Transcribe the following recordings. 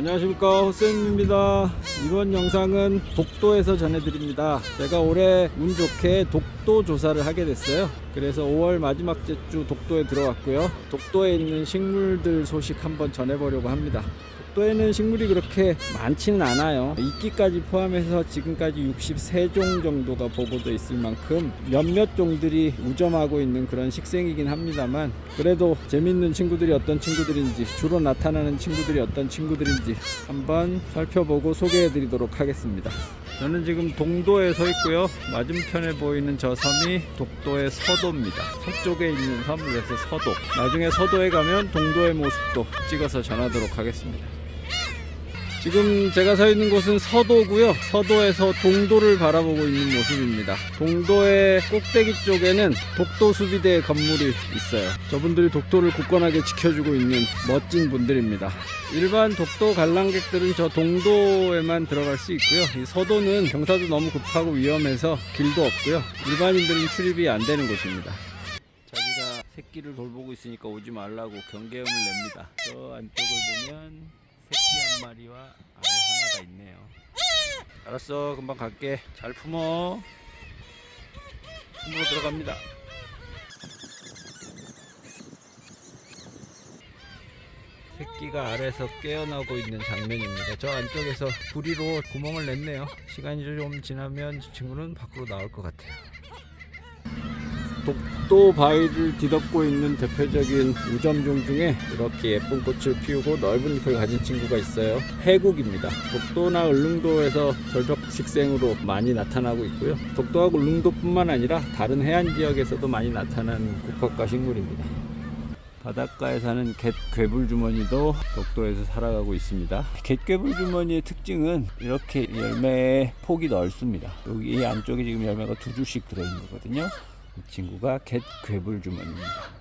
안녕하십니까 호쌤입니다. 이번 영상은 독도에서 전해드립니다. 제가 올해 운 좋게 독도 조사를 하게 됐어요. 그래서 5월 마지막 주 독도에 들어왔고요. 독도에 있는 식물들 소식 한번 전해보려고 합니다 독도에는 식물이 그렇게 많지는 않아요. 이끼까지 포함해서 지금까지 63종 정도가 보고돼 있을 만큼 몇몇 종들이 우점하고 있는 그런 식생이긴 합니다만 그래도 재밌는 친구들이 어떤 친구들인지 주로 나타나는 친구들이 어떤 친구들인지 한번 살펴보고 소개해 드리도록 하겠습니다. 저는 지금 동도에 서 있고요. 맞은편에 보이는 저 섬이 독도의 서도입니다. 서쪽에 있는 섬 그래서 서도. 나중에 서도에 가면 동도의 모습도 찍어서 전하도록 하겠습니다 지금 제가 서 있는 곳은 서도고요. 서도에서 동도를 바라보고 있는 모습입니다. 동도의 꼭대기 쪽에는 독도 수비대 건물이 있어요. 저분들이 독도를 굳건하게 지켜주고 있는 멋진 분들입니다. 일반 독도 관람객들은 저 동도에만 들어갈 수 있고요. 이 서도는 경사도 너무 급하고 위험해서 길도 없고요. 일반인들은 출입이 안 되는 곳입니다. 자기가 새끼를 돌보고 있으니까 오지 말라고 경계음을 냅니다. 저 안쪽을 보면 새끼 한 마리와 알 하나가 있네요. 알았어, 금방 갈게. 잘 품어. 품으로 들어갑니다. 새끼가 알에서 깨어나고 있는 장면입니다. 저 안쪽에서 부리로 구멍을 냈네요. 시간이 좀 지나면 저 친구는 밖으로 나올 것 같아요. 독도 바위를 뒤덮고 있는 대표적인 우점종 중에 이렇게 예쁜 꽃을 피우고 넓은 잎을 가진 친구가 있어요. 해국입니다. 독도나 울릉도에서 절벽 식생으로 많이 나타나고 있고요. 독도하고 울릉도뿐만 아니라 다른 해안 지역에서도 많이 나타나는 국화과 식물입니다. 바닷가에 사는 갯 괴불주머니도 독도에서 살아가고 있습니다. 갯 괴불주머니의 특징은 이렇게 열매의 폭이 넓습니다. 여기 이 안쪽에 지금 열매가 두 줄씩 들어있는 거거든요. 이 친구가 갯 괴불주머니입니다.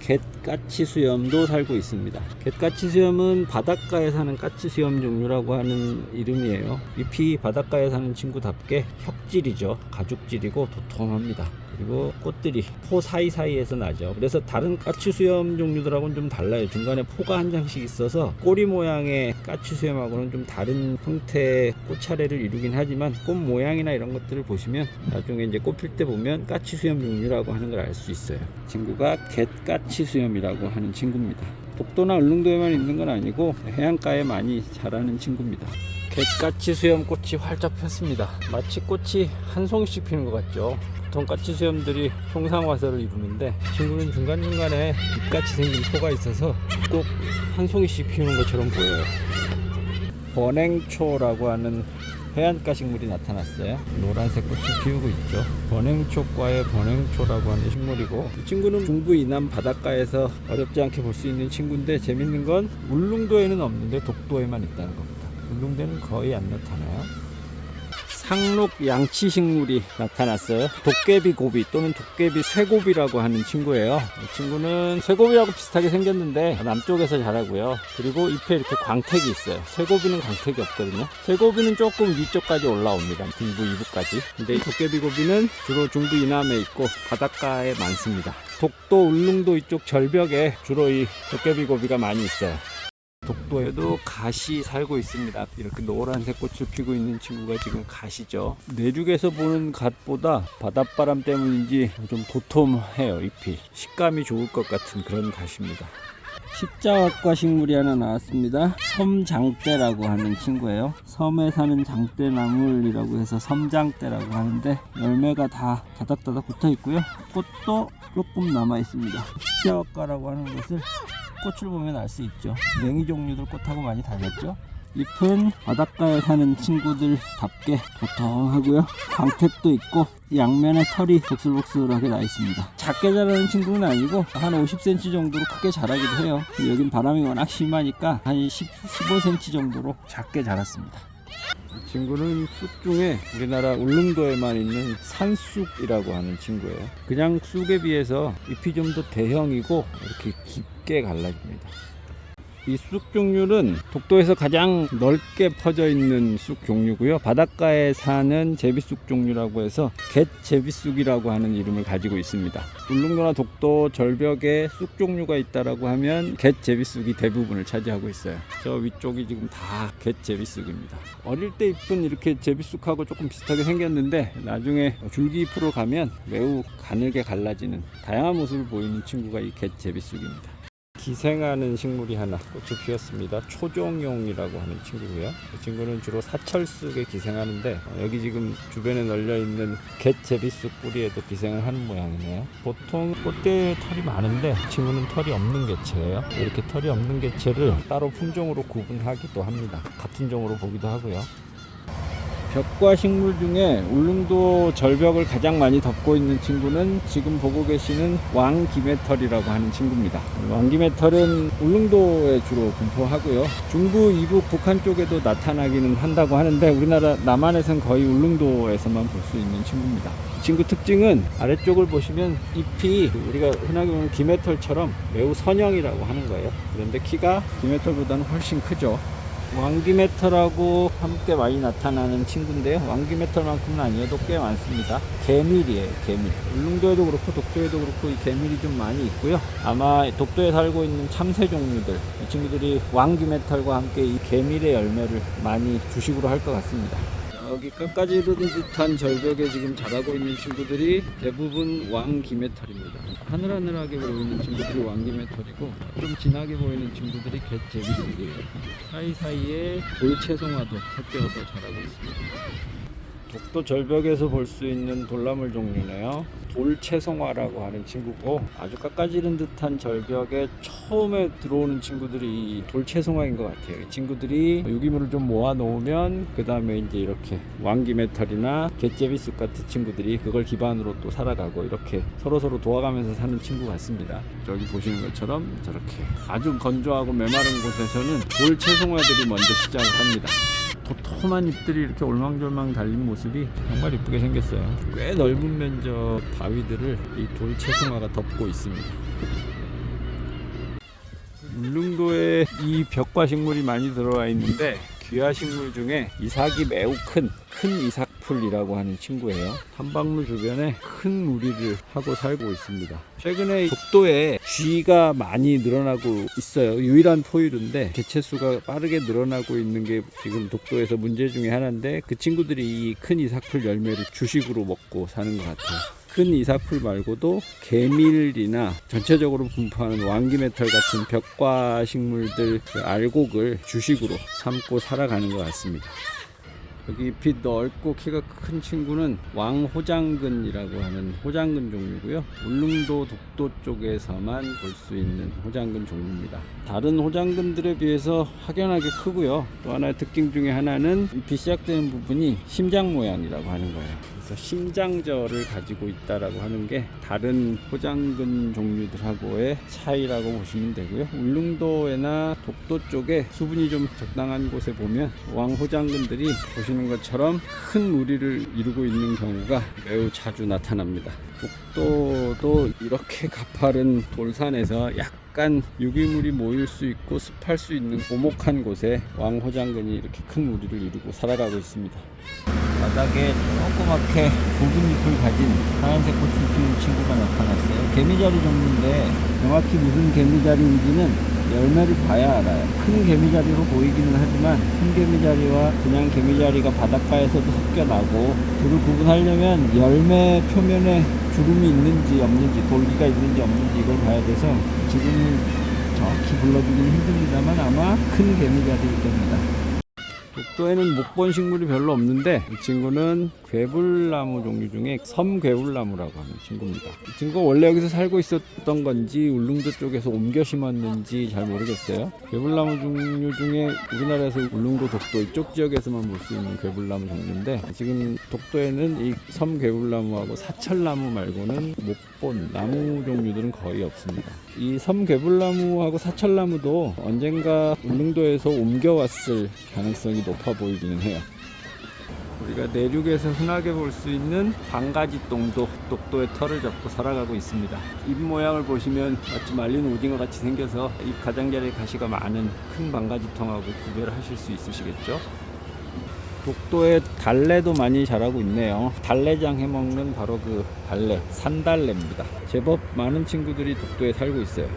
갯까치 수염도 살고 있습니다. 갯까치 수염은 바닷가에 사는 까치 수염 종류라고 하는 이름이에요. 잎이 바닷가에 사는 친구답게 혁질이죠. 가죽질이고 도톰합니다. 그리고 꽃들이 포 사이사이에서 나죠. 그래서 다른 까치 수염 종류들하고는 좀 달라요. 중간에 포가 한 장씩 있어서 꼬리 모양의 까치 수염하고는 좀 다른 형태의 꽃차례를 이루긴 하지만 꽃 모양이나 이런 것들을 보시면 나중에 이제 꽃필 때 보면 까치 수염 종류라고 하는 걸 알 수 있어요. 친구가 갯까치 수염이라고 하는 친구입니다. 독도나 울릉도에만 있는 건 아니고 해안가에 많이 자라는 친구입니다. 갯까치 수염 꽃이 활짝 폈습니다. 마치 꽃이 한 송이씩 피는 것 같죠. 보통 까치 수염들이 형상화설을 이루는데 이 친구는 중간중간에 잎같이 생긴 포가 있어서 꼭 한 송이씩 피우는 것처럼 보여요. 번행초라고 하는 해안가 식물이 나타났어요. 노란색 꽃을 피우고 있죠. 번행초과의 번행초라고 하는 식물이고 이 친구는 중부 이남 바닷가에서 어렵지 않게 볼 수 있는 친구인데 재밌는 건 울릉도에는 없는데 독도에만 있다는 겁니다. 울릉도는 거의 안 나타나요. 상록 양치 식물이 나타났어요. 도깨비 고비 또는 도깨비 쇠고비라고 하는 친구예요. 이 친구는 쇠고비하고 비슷하게 생겼는데 남쪽에서 자라고요. 그리고 잎에 이렇게 광택이 있어요. 쇠고비는 광택이 없거든요. 쇠고비는 조금 위쪽까지 올라옵니다. 중부 이부까지. 근데 이 도깨비 고비는 주로 중부 이남에 있고 바닷가에 많습니다. 독도 울릉도 이쪽 절벽에 주로 이 도깨비 고비가 많이 있어요. 독도에도 갓이 살고 있습니다. 이렇게 노란색 꽃을 피고 있는 친구가 지금 갓이죠. 내륙에서 보는 갓보다 바닷바람 때문인지 좀 도톰해요, 잎이. 식감이 좋을 것 같은 그런 갓입니다. 십자화과 식물이 하나 나왔습니다. 섬장대라고 하는 친구예요. 섬에 사는 장대나물이라고 해서 섬장대라고 하는데 열매가 다 다닥다닥 붙어 있고요. 꽃도 조금 남아 있습니다. 십자화과라고 하는 것을 꽃을 보면 알 수 있죠. 냉이 종류들 꽃하고 많이 다르죠. 잎은 바닷가에 사는 친구들답게 보통하고요. 광택도 있고 양면에 털이 복슬복슬하게 나 있습니다. 작게 자라는 친구는 아니고 한 50cm 정도로 크게 자라기도 해요. 여긴 바람이 워낙 심하니까 한 10, 15cm 정도로 작게 자랐습니다. 이 친구는 쑥 중에 우리나라 울릉도에만 있는 산쑥이라고 하는 친구예요. 그냥 쑥에 비해서 잎이 좀 더 대형이고 이렇게 깊게 갈라집니다. 이 쑥 종류는 독도에서 가장 넓게 퍼져 있는 쑥 종류고요. 바닷가에 사는 제비쑥 종류라고 해서 갯 제비쑥이라고 하는 이름을 가지고 있습니다. 울릉도나 독도 절벽에 쑥 종류가 있다라고 하면 갯 제비쑥이 대부분을 차지하고 있어요. 저 위쪽이 지금 다 갯 제비쑥입니다. 어릴 때 잎은 이렇게 제비쑥하고 조금 비슷하게 생겼는데 나중에 줄기 잎으로 가면 매우 가늘게 갈라지는 다양한 모습을 보이는 친구가 이 갯 제비쑥입니다. 기생하는 식물이 하나 꽃을 피웠습니다. 초종용이라고 하는 친구고요. 이 친구는 주로 사철쑥에 기생하는데 어, 여기 지금 주변에 널려 있는 갯제비쑥 뿌리에도 기생을 하는 모양이네요. 보통 꽃대에 털이 많은데 이 친구는 털이 없는 개체예요. 이렇게 털이 없는 개체를 따로 품종으로 구분하기도 합니다. 같은 종으로 보기도 하고요. 벽과 식물 중에 울릉도 절벽을 가장 많이 덮고 있는 친구는 지금 보고 계시는 왕기메털이라고 하는 친구입니다. 왕기메털은 울릉도에 주로 분포하고요. 중부, 이북, 북한 쪽에도 나타나기는 한다고 하는데 우리나라 남한에선 거의 울릉도에서만 볼 수 있는 친구입니다. 이 친구 특징은 아래쪽을 보시면 잎이 우리가 흔하게 보는 기메털처럼 매우 선형이라고 하는 거예요. 그런데 키가 기메털보다는 훨씬 크죠. 왕기메털하고 함께 많이 나타나는 친구인데요. 왕기메털만큼은 아니어도 꽤 많습니다. 개밀이에요, 개밀. 울릉도에도 그렇고 독도에도 그렇고 이 개밀이 좀 많이 있고요. 아마 독도에 살고 있는 참새 종류들, 이 친구들이 왕기메털과 함께 이 개밀의 열매를 많이 주식으로 할 것 같습니다. 여기 끝까지 이르는 듯한 절벽에 지금 자라고 있는 친구들이 대부분 왕기메털입니다. 하늘하늘하게 보이는 친구들이 왕기메털이고 좀 진하게 보이는 친구들이 갯제비쑥이에요. 사이사이에 돌채송화도 섞여서 자라고 있습니다. 독도 절벽에서 볼 수 있는 돌나물 종류네요. 돌채송화라고 하는 친구고 아주 깎아지른 듯한 절벽에 처음에 들어오는 친구들이 이 돌채송화인 것 같아요. 이 친구들이 유기물을 좀 모아 놓으면 그 다음에 이제 이렇게 왕기메털이나 갯제비쑥 같은 친구들이 그걸 기반으로 또 살아가고 이렇게 서로 서로 도와가면서 사는 친구 같습니다. 저기 보시는 것처럼 저렇게 아주 건조하고 메마른 곳에서는 돌채송화들이 먼저 시작을 합니다. 도톰한 잎들이 이렇게 올망졸망 달린 모습이 정말 이쁘게 생겼어요. 꽤 넓은 면적 바위들을 이 돌채송화가 덮고 있습니다. 울릉도에 이 벽과 식물이 많이 들어와 있는데 귀화 식물 중에 이삭이 매우 큰, 큰 이삭풀이라고 하는 친구예요. 탐방로 주변에 큰 무리를 하고 살고 있습니다. 최근에 독도에 쥐가 많이 늘어나고 있어요. 유일한 포유류인데 개체수가 빠르게 늘어나고 있는 게 지금 독도에서 문제 중에 하나인데 그 친구들이 이 큰 이삭풀 열매를 주식으로 먹고 사는 것 같아요. 큰 이삭풀 말고도 개밀이나 전체적으로 분포하는 왕기메털 같은 벽과 식물들 그 알곡을 주식으로 삼고 살아가는 것 같습니다. 여기 잎이 넓고 키가 큰 친구는 왕호장근이라고 하는 호장근 종류고요. 울릉도 독도 쪽에서만 볼 수 있는 호장근 종류입니다. 다른 호장근들에 비해서 확연하게 크고요. 또 하나의 특징 중에 하나는 잎이 시작되는 부분이 심장 모양이라고 하는 거예요. 그래서 심장절을 가지고 있다라고 하는 게 다른 호장근 종류들하고의 차이라고 보시면 되고요. 울릉도에나 독도 쪽에 수분이 좀 적당한 곳에 보면 왕호장근들이 보시는 것처럼 큰 무리를 이루고 있는 경우가 매우 자주 나타납니다. 독도도 이렇게 가파른 돌산에서 약간 유기물이 모일 수 있고 습할 수 있는 오목한 곳에 왕호장근이 이렇게 큰 무리를 이루고 살아가고 있습니다. 바닥에 조그맣게 굵은 잎을 가진 하얀색 꽃을 피운 친구가 나타났어요. 개미자리 종류인데 정확히 무슨 개미자리인지는 열매를 봐야 알아요. 큰 개미자리로 보이기는 하지만 큰 개미자리와 그냥 개미자리가 바닷가에서도 섞여 나고 둘을 구분하려면 열매 표면에 주름이 있는지 없는지 돌기가 있는지 없는지 이걸 봐야 돼서 지금은 정확히 불러주기는 힘듭니다만 아마 큰 개미자리일 겁니다. 독도에는 못본 식물이 별로 없는데 이 친구는 괴불나무 종류 중에 섬괴불나무라고 하는 친구입니다. 이 친구가 원래 여기서 살고 있었던 건지 울릉도 쪽에서 옮겨 심었는지 잘 모르겠어요. 괴불나무 종류 중에 우리나라에서 울릉도 독도 이쪽 지역에서만 볼 수 있는 괴불나무 종류인데 지금 독도에는 이 섬괴불나무하고 사철나무 말고는 못 본 나무 종류들은 거의 없습니다. 이 섬괴불나무하고 사철나무도 언젠가 울릉도에서 옮겨왔을 가능성이 높아 보이기는 해요. 우리가 내륙에서 흔하게 볼 수 있는 방가지 똥도 독도의 털을 잡고 살아가고 있습니다. 입 모양을 보시면 마치 말린 오징어 같이 생겨서 입 가장자리에 가시가 많은 큰 방가지통하고 구별하실 수 있으시겠죠? 독도에 달래도 많이 자라고 있네요. 달래장 해먹는 바로 그 달래, 산달래입니다. 제법 많은 친구들이 독도에 살고 있어요.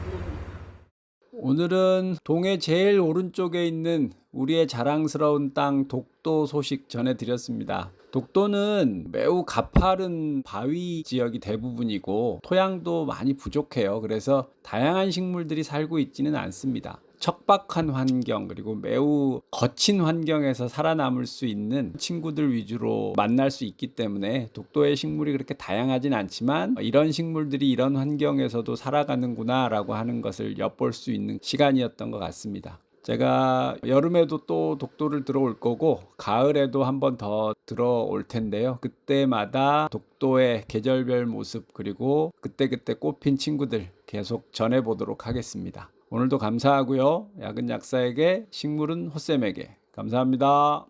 오늘은 동해 제일 오른쪽에 있는 우리의 자랑스러운 땅 독도 소식 전해드렸습니다. 독도는 매우 가파른 바위 지역이 대부분이고 토양도 많이 부족해요. 그래서 다양한 식물들이 살고 있지는 않습니다. 척박한 환경 그리고 매우 거친 환경에서 살아남을 수 있는 친구들 위주로 만날 수 있기 때문에 독도의 식물이 그렇게 다양하진 않지만 이런 식물들이 이런 환경에서도 살아가는구나라고 하는 것을 엿볼 수 있는 시간이었던 것 같습니다. 제가 여름에도 또 독도를 들어올 거고 가을에도 한 번 더 들어올 텐데요. 그때마다 독도의 계절별 모습 그리고 그때그때 꽃핀 친구들 계속 전해 보도록 하겠습니다. 오늘도 감사하고요. 약은 약사에게 식물은 호쌤에게 감사합니다.